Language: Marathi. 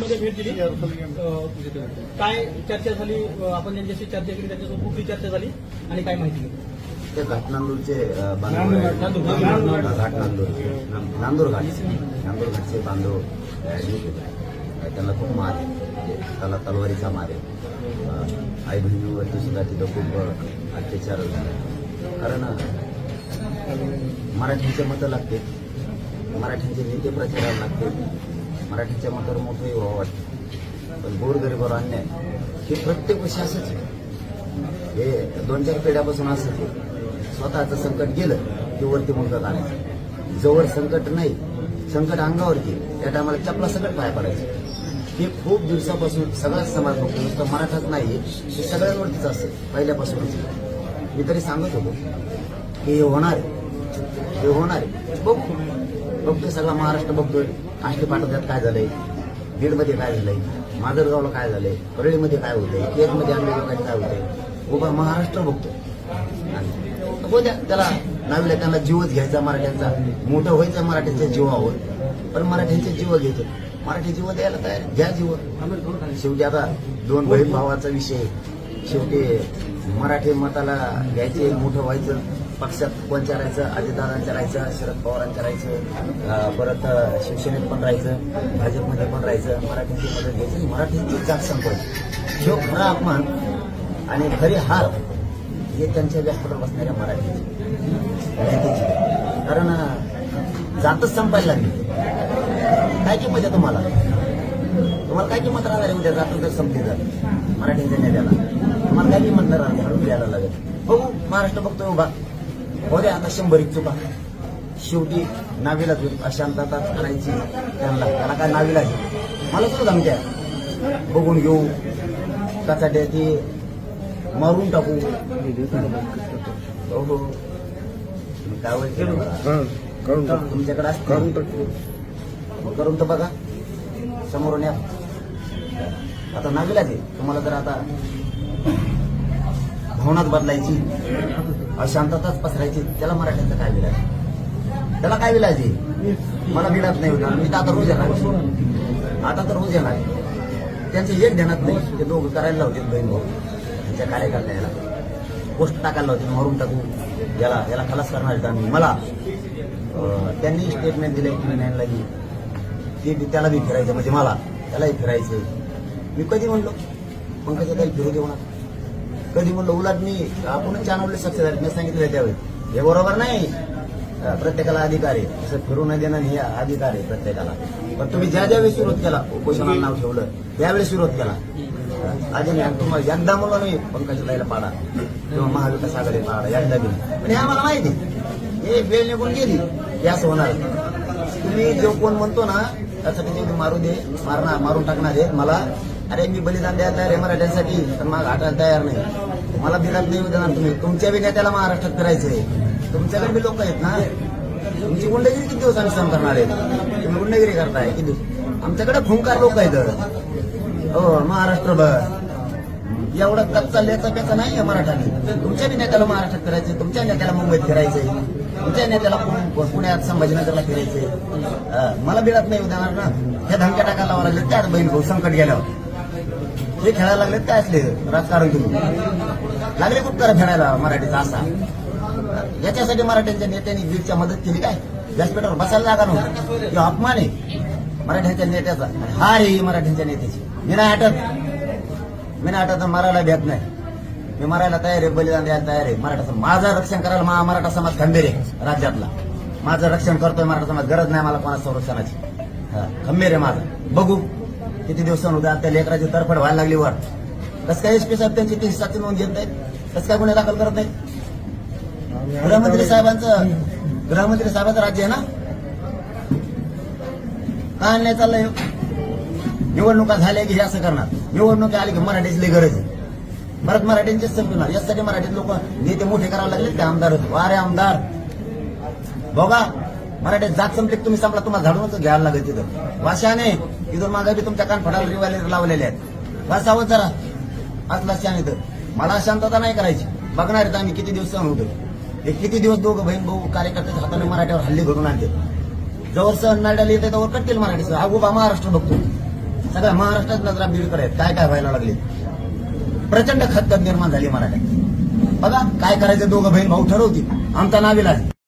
मध्ये भेट दिली. अं, काय चर्चा झाली? आपण ज्यांच्याशी चर्चा केली त्याच्यासोबत कुठली चर्चा झाली. आणि काय माहिती? ते घाटनांदूरचे आहेत. नांदूर, घाट. नांदूर घाटचे बांधव त्यांना खूप मार आहे. त्याला तलवारीचा मार आहे. आई बहिणीवरती सुद्धा तिथं खूप अत्याचार झाले. कारण मराठीचे मतं लागते. मराठीचे नेते प्रचाराला लागते. मराठीच्या मतावर मोठं व्हावं वाटतं. पण गोरगरीबावर अन्याय. हे प्रत्येक वर्षी असंच आहे. हे दोन चार पिढ्यापासून असंच आहे. स्वतःचं संकट गेलं की वरती मुलगा आणायचं. जवळ संकट नाही संकट अंगावरती त्या टायमाला चपला सकट पाय पडायचं. हे खूप दिवसापासून सगळाच समाज बघतो. नुसतं मराठाच नाही हे सगळ्यांवरतीच असतं. पहिल्यापासूनच. मी तरी सांगत होतो की हे होणार आहे. हे होणार आहे. बघतो बघतोय सगळा महाराष्ट्र बघतोय. आणखी पाठवत्यात काय झालंय? बीडमध्ये काय झालंय? माजरगावला काय झालंय? परळीमध्ये काय होतंय? केजमध्ये आंबेडकरांमध्ये काय होतंय? उभा महाराष्ट्र बघतो. हो द्या त्याला नावीला त्यांना जीवच घ्यायचा मराठ्यांचा. मोठं व्हायचा मराठ्यांच्या जीवावर. पण मराठ्यांचे जीव घेतो मराठी जीव द्यायला तयार घ्या जीव. शेवटी आता दोन बहीण भावाचा विषय शेवटी मराठी मताला घ्यायचे मोठं व्हायचं. पक्षात कोण राहायचं अजितदादांचं राहायचं शरद पवारांचं राहायचं परत शिवसेनेत पण राहायचं भाजपमध्ये पण राहायचं मराठीची मदत घ्यायची मराठीची जात संपत जो खरा अपमान आणि खरी हार हे त्यांच्या व्यासपीठावर बसणाऱ्या मराठीची कारण जातच संपायला लागली. काय किंमत आहे तुम्हाला? तुम्हाला काय किंमत राहणार आहे उद्या? जात तर संपली तर. मराठीच्या नेत्याला. तुम्हाला काय किंमत राहणार? द्यायला लागेल. बघू महाराष्ट्र बघतोय उभा. हो द्या आता शंभर एक चुका. शेवटी नावीला अशांतता करायची त्यांना. त्याला काय नावीला मला सुद्धा धमक्या बघून घेऊ. कचाट्या ती. मारून टाकू. हो हो. तुमच्याकडे करून टाक. करून तर बघा. समोरून या. आता नावीला ते तुम्हाला जर आता भावनाच बदलायची अशांतताच पसरायची त्याला मराठ्यांचा काय विलाज? त्याला काय विलाज आहे? मला विलाज नाही होणार. मी तर आता रोज येणार आता तर रोज येणार त्यांचं एक ध्यानात नाही. ते दोघं करायला लावते बहीण भाऊ. त्यांच्या कार्यकर्त्याला पोस्ट टाकायला लावते मारून टाकू. याला याला खलास करणार आम्ही. मला त्यांनी स्टेटमेंट दिले की नाही की ते त्याला बी फिरायचं. म्हणजे मला त्यालाही फिरायचं मी कधी म्हणलो? पंकजा काही फिरू देऊ नका. कधी म्हणलं उलट मी आपणच जाणवले सक्सेस झाले. मी सांगितलं त्यावेळी. हे बरोबर नाही. प्रत्येकाला अधिकार आहे. असं फिरू न देणं हे अधिकार आहे प्रत्येकाला. पण तुम्ही ज्या ज्यावेळेस विरोध केला उपोषणाला नाव ठेवलं त्यावेळेस विरोध केला. अं, आधी नाही तुम्हाला एकदा म्हणलं नाही पंकज राहिला पाडा. किंवा महाविकास आघाडी पाडा एकदा बी. पण हे आम्हाला माहिती हे वेळ निघून गेली. हे असं होणार. तुम्ही जो कोण म्हणतो ना त्यासाठी तुम्ही मारू दे मारणार मारून टाकणार आहे. मला अरे मी बलिदान द्यायला तयार आहे मराठ्यांसाठी पण मला हटायला तयार नाही. मला बिदात देऊ देणार तुम्ही. तुमच्या बी नेत्याला महाराष्ट्रात फिरायचंय तुमच्याकडे बी लोक आहेत ना? तुमची गुंडगिरी किती दिवस आम्ही करणार आहेत? तुम्ही गुंडगिरी करताय किती दिवस? आमच्याकडे खुंकार लोक आहेत. हो महाराष्ट्रभर. एवढा कच्चा लेचा पेचा नाही आहे मराठाने तुमच्या बी नेत्याला महाराष्ट्रात फिरायचे तुमच्या नेत्याला मुंबईत फिरायचंय तुमच्या नेत्याला पुण्यात संभाजीनगरला फिरायचंय मला बिळात नाही उदाहरण ना? ह्या धमक्या टाकायला लावा लागले. त्याच बहीण भाऊ संकट गेल्यावर. हे खेळायला लागलेत काय असले राजकारण घेऊन. लागले खूप करा खेळायला मराठीचा असा. याच्यासाठी मराठ्यांच्या नेत्यांनी बीडच्या मदत केली काय? व्यासपीठावर बसायला जागा नव्हती. हे अपमान आहे. मराठ्यांच्या नेत्याचा. हा हार आहे ही मराठ्यांच्या नेत्याची. मी नाही आटत मी नाही आटत मरायला भेट नाही. मी मरायला तयार आहे बलिदान द्यायला तयार आहे. मराठा माझं रक्षण करायला मा मराठा समाज खंबीर आहे राज्यातला. माझं रक्षण करतोय मराठा समाज. गरज नाही मला कोणा संरक्षणाची. खंबीर आहे माझं. बघू. किती दिवसांवर होत्या त्या लेकराची तरफड व्हायला लागली वर. कसं काय एसपी साहेब त्यांची तीस साथी नोंद घेत नाहीत? कसं काय गुन्हे दाखल करत नाहीत? गृहमंत्री साहेबांचं गृहमंत्री साहेबांचं राज्य आहे ना? काय अन्याय चाललंय? निवडणुका झाल्या की हे असं करणार. निवडणुका आली की मराठीची गरज आहे. परत मराठ्यांचेच संपणार. यासाठी मराठीत लोक नेते मोठे करावे लागले ते आमदार? होते वारे आमदार. बघा. मराठीत जात संपली तुम्ही संपला तुम्हाला झाडूनच घ्यायला लागेल तिथं. वाशाने इथून मागे बी तुमच्या कानफडाला रिवाले लावलेले आहेत. वासावं जरा. असला शान इथं. मला शांतता नाही करायची. बघणार आहेत आम्ही किती दिवस सहन होतो हे किती दिवस दोघं बहीण भाऊ कार्यकर्त्याच्या हाताने मराठीवर हल्ली घडून आणते जवळ सहन नाड्याला येते त्यावर कटतील सर हा उभा महाराष्ट्र बघतो. सगळ्या महाराष्ट्रात नजरा बीडकडे आहेत काय काय व्हायला लागले? प्रचंड खतखत निर्माण झाली मराठ्यात. बघा काय करायचं दोघं बहीण भाऊ ठरवतील. आमचा नाविलाज